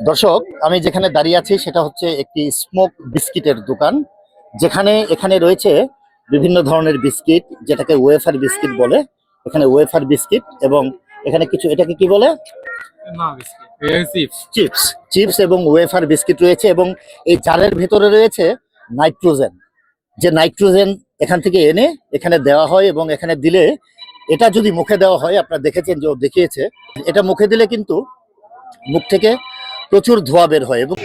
দর্শক আমি যেখানে দাঁড়িয়ে আছি সেটা হচ্ছে একটি স্মোক বিস্কিটের দোকান। যেখানে এখানে রয়েছে বিভিন্ন ধরনের বিস্কিট যেটাকে ওয়েফার বিস্কিট বলে। এখানে ওয়েফার বিস্কিট এবং এখানে কিছু এটাকে কি বলে? চিপস। চিপস। চিপস এবং ওয়েফার বিস্কিট রয়েছে এবং এই জারের ভেতরে রয়েছে নাইট্রোজেন। যে নাইট্রোজেন এখান থেকে এনে এখানে দেওয়া হয় এবং এখানে দিলে এটা যদি মুখে দেওয়া হয় আপনারা দেখেছেন যে ও দেখিয়েছে। এটা মুখে দিলে কিন্তু মুখ থেকে প্রচুর ধোঁয়া বের হয় এবং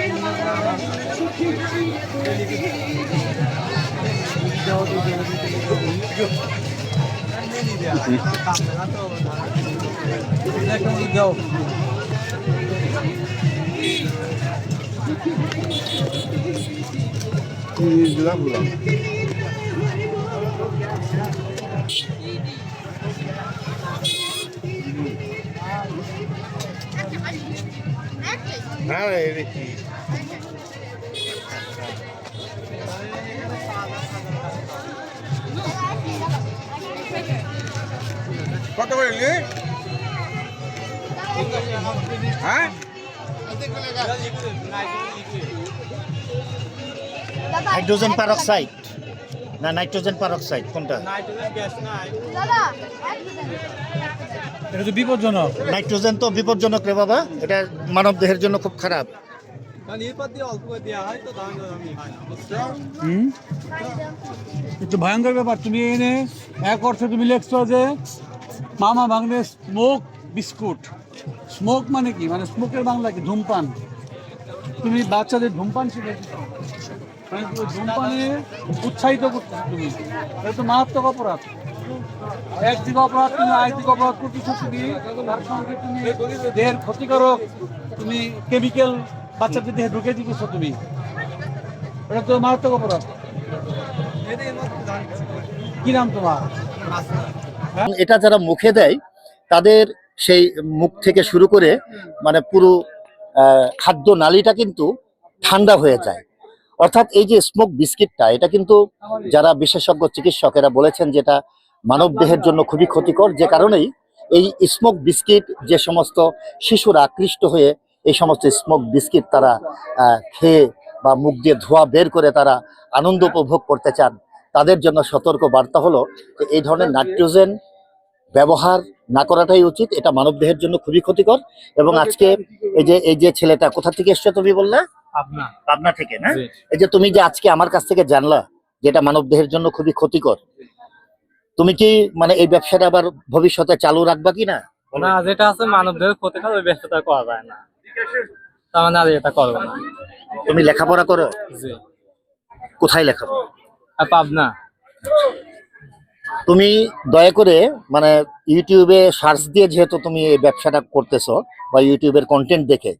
কত করে নিলি হ্যাঁ হাইড্রোজেন পারক্সাইড না নাইট্রোজেন পারক্সাইড কোনটা? এটা তো বিপজ্জনক। নাইট্রোজেন তো বিপজ্জনক রে বাবা। এটা মানব দেহের জন্য খুব খারাপ। একটু ভয়ঙ্কর ব্যাপার তুমি এনে এক অর্থে তুমি লেখছো যে মামা ভাগ্নে স্মোক বিস্কুট। স্মোক মানে কি? মানে স্মোকের বাংলা কি? ধূমপান। তুমি বাচ্চাদের ধূমপান শিখেছো? মানে ধূমপানে উৎসাহিত করছ তুমি। এটা তো মারাত্মক অপরাধ। একদিকে অপরাধ, তুমি আরেকদিকে অপরাধ করতেছো তুমি, তার সঙ্গে তুমি দেহের ক্ষতিকারক তুমি কেমিক্যাল বাচ্চাদের দেহে ঢুকে দিতেছো তুমি। এটা তো মারাত্মক অপরাধ। কি নাম তোমার? এটা যারা মুখে দেয়, তাদের সেই মুখ থেকে শুরু করে মানে পুরো খাদ্য নালীটা কিন্তু ঠান্ডা হয়ে যায়। অর্থাৎ এই যে স্মোক বিস্কিটটা এটা কিন্তু যারা বিশেষজ্ঞ চিকিৎসকেরা বলেছেন যেটা মানব দেহের জন্য খুবই ক্ষতিকর যে কারণেই এই স্মোক বিস্কিট যে সমস্ত শিশুরা আকৃষ্ট হয়ে এই সমস্ত স্মোক বিস্কিট তারা খেয়ে বা মুখ দিয়ে ধোঁয়া বের করে তারা আনন্দ উপভোগ করতে চান তাদের জন্য সতর্ক বার্তা হলো যে এই ধরনের নাইট্রোজেন ব্যবহার না করাটাই উচিত এটা মানব দেহের জন্য খুবই ক্ষতিকর এবং আজকে এই যে এই যে ছেলেটা কোথা থেকে এসছো তুমি বললে? পাবনা। থেকে না? এই যে তুমি যে আজকে আমার কাছ থেকে জানলা যেটা মানব দেহের জন্য খুবই ক্ষতিকর তুমি কি মানে এই ব্যবসাটা আবার ভবিষ্যতে চালু রাখবা কি না? না যেটা আছে মানব দেহের ক্ষতিকর ওই ব্যস্ততা করা যায় না। তার মানে আর এটা করব না। তুমি লেখাপড়া করো? জি। কোথায় লেখাপড়া? পাবনা। তুমি দয়া করে মানে ইউটিউবে সার্চ দিয়ে যেহেতু তুমি এই ব্যবসাটা করতেছো বা ইউটিউবের কন্টেন্ট দেখে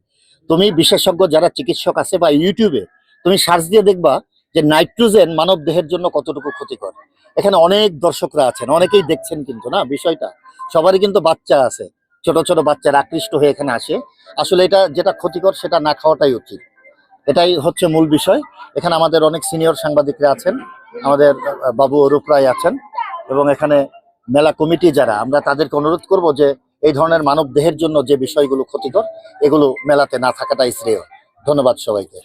তুমি বিশেষজ্ঞ যারা চিকিৎসক আছে বা ইউটিউবে তুমি সার্চ দিয়ে দেখবা যে নাইট্রোজেন মানব দেহের জন্য কতটুকু ক্ষতিকর। এখানে অনেক দর্শকরা আছেন, অনেকেই দেখছেন কিন্তু, না? বিষয়টা। সবারই কিন্তু বাচ্চা আছে। ছোট ছোট বাচ্চারা আকৃষ্ট হয়ে এখানে আসে। আসলে এটা যেটা ক্ষতিকর, সেটা না খাওয়াটাই উচিত। এটাই হচ্ছে মূল বিষয়। এখানে আমাদের অনেক সিনিয়র সাংবাদিকরা আছেন। আমাদের বাবু অরূপ রায় আছেন এবং এখানে মেলা কমিটি যারা, আমরা তাদেরকে অনুরোধ করব যে এই ধরনের মানব দেহের জন্য যে বিষয়গুলো ক্ষতিকর, এগুলো মেলাতে না থাকাটাই শ্রেয়। ধন্যবাদ সবাইকে।